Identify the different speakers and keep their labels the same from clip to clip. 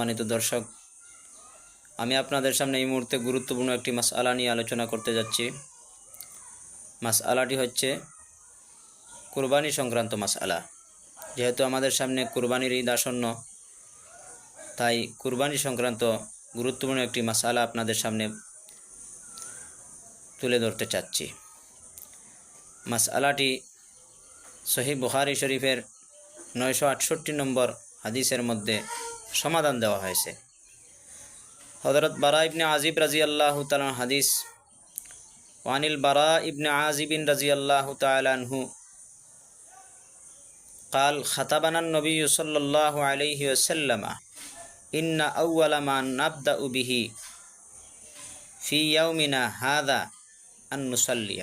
Speaker 1: সম্মানিত দর্শক, আমি আপনাদের সামনে এই মুহূর্তে গুরুত্বপূর্ণ একটি মাস আলা নিয়ে আলোচনা করতে যাচ্ছি। মাস আলাটি হচ্ছে কুরবানি সংক্রান্ত মাস আলা যেহেতু আমাদের সামনে কুরবানির ঈদ আসন্ন, তাই কুরবানি সংক্রান্ত গুরুত্বপূর্ণ একটি মাস আলা আপনাদের সামনে তুলে ধরতে চাচ্ছি। মাস আলাটি সহি বুখারি শরীফের নয়শো আটষট্টি নম্বর হাদিসের মধ্যে সমাধান দেওয়া হয়েছে হজরত বারা ইবনে আজিব রাজি আল্লাহ তালান হাদিস ওয়ানিল বারা ইবনে আজিবিন রাজি আল্লাহ তালানহু قال خطبنا النبي صلى الله عليه وسلم إن أول ما نبدأ به في يومنا هذا أن نصلي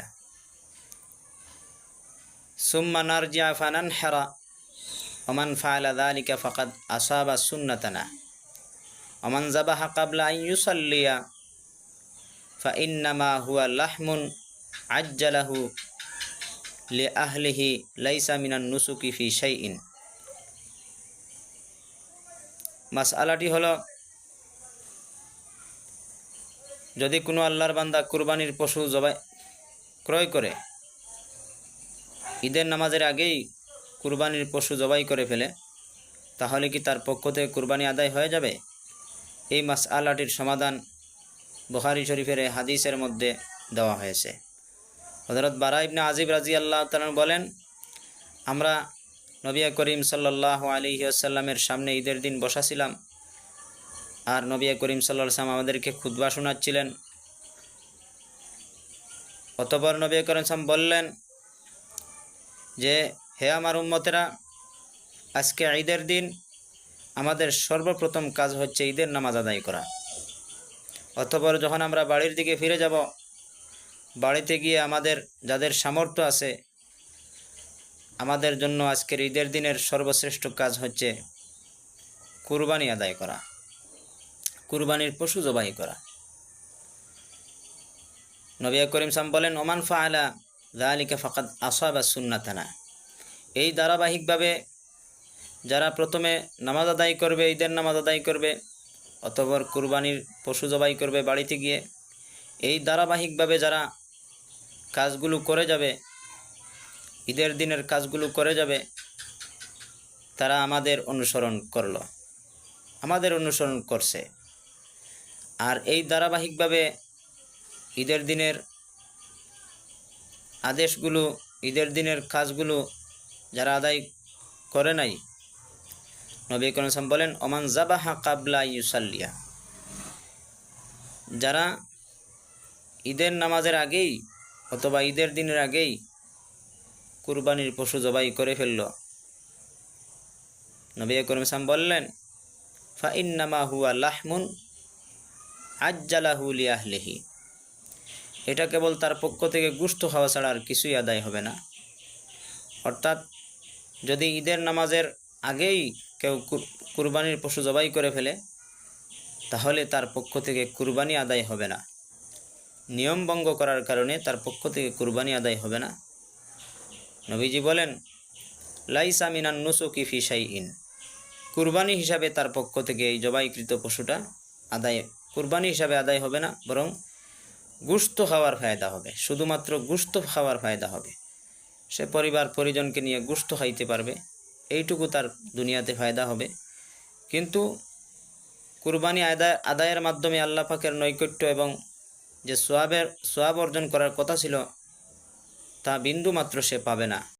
Speaker 1: ثم نرجع فننحر ওমান ফালাদা আলিকা ফকাত আসাবা সুন্নতানা ওমান জাবাহা কাবলা ইউসাল্লিয়া ফা ইন্নামা হুয়া লাহমুন আজ্জালাহু লে আহলিহি লাইসা মিনান নুসুকি ফি শাইইন মাসআলাটি হল, যদি কোনো আল্লাহর বান্দা কুরবানির পশু জবাই ক্রয় করে, ঈদের নামাজের আগেই কুরবানির পশু জবাই করে ফেলে, তাহলে কি তার পক্ষ থেকে কুরবানি আদায় হয়ে যাবে? এই মাস আলাটির সমাধান বুখারি শরীফের হাদিসের মধ্যে দেওয়া হয়েছে। হজরত বারা ইবনে আজিব রাজি আল্লাহ তালন বলেন, আমরা নবিয়া করিম সাল্লাহ আলী আসাল্লামের সামনে ঈদের দিন বসাছিলাম আর নবিয়া করিম সাল্লাহ সাল্লাম আমাদেরকে খুদ্া শোনাচ্ছিলেন। অতপর নবিয়া করিম সাম বললেন যে হে আমার উম্মতেরা, আজকে ঈদের দিন আমাদের সর্বপ্রথম কাজ হচ্ছে ঈদের নামাজ আদায় করা। অতপর যখন আমরা বাড়ির দিকে ফিরে যাব, বাড়িতে গিয়ে আমাদের যাদের সামর্থ্য আছে, আমাদের জন্য আজকের ঈদের দিনের সর্বশ্রেষ্ঠ কাজ হচ্ছে কুরবানি আদায় করা, কুরবানির পশু জবাই করা। নবিয়া করিম সাম বলেন, ওমান ফাআলা দালিকা ফাকাদ আসাবা সুন্নাতানা। এই ধারাবাহিকভাবে যারা প্রথমে নামাজ আদায় করবে, ঈদের নামাজ আদায় করবে, অতপর কুরবানির পশু জবাই করবে বাড়িতে গিয়ে, এই ধারাবাহিকভাবে যারা কাজগুলো করে যাবে, ঈদের দিনের কাজগুলো করে যাবে, তারা আমাদের অনুসরণ করল। আমাদের অনুসরণ করছে। আর এই ধারাবাহিকভাবে ঈদের দিনের আদেশগুলো, ঈদের দিনের কাজগুলো যারা আদায় করে নাই। নবী করিম বলেন, ওমান জাবাহা কাবলা ইউসাল্লিয়া। যারা ঈদের নামাজের আগেই অথবা ঈদের দিনের আগেই কুরবানির পশু জবাই করে ফেলল। নবী করিম সাম বললেন, ফা ইন্নামা হুয়া লাহমুন আজ্জালাহু লিয়াহলেহি এটা কেবল তার পক্ষ থেকে গুস্ত খাওয়া ছাড়া আর কিছুই আদায় হবে না। অর্থাৎ যদি ঈদের নামাজের আগেই কেউ কুরবানির পশু জবাই করে ফেলে, তাহলে তার পক্ষ থেকে কুরবানি আদায় হবে না। নিয়ম ভঙ্গ করার কারণে তার পক্ষ থেকে কুরবানি আদায় হবে না। নবীজি বলেন, লাইসা মিনান নুসুকি ফিসাই ইন কুরবানি হিসাবে তার পক্ষ থেকে এই জবাইকৃত পশুটা আদায়, কুরবানি হিসাবে আদায় হবে না, বরং গুস্ত খাওয়ার ফায়দা হবে। শুধুমাত্র গুস্ত খাওয়ার ফায়দা হবে। সে পরিবার পরিজনকে নিয়ে গুস্ত খাইতে পারবে, এইটুকু তার দুনিয়াতে ফায়দা হবে। কিন্তু কুরবানি আদায় আদায়ের মাধ্যমে আল্লাহ পাকের নৈকট্য এবং যে সোয়াবের, সোয়াব অর্জন করার কথা ছিল, তা বিন্দু মাত্র সে পাবে না।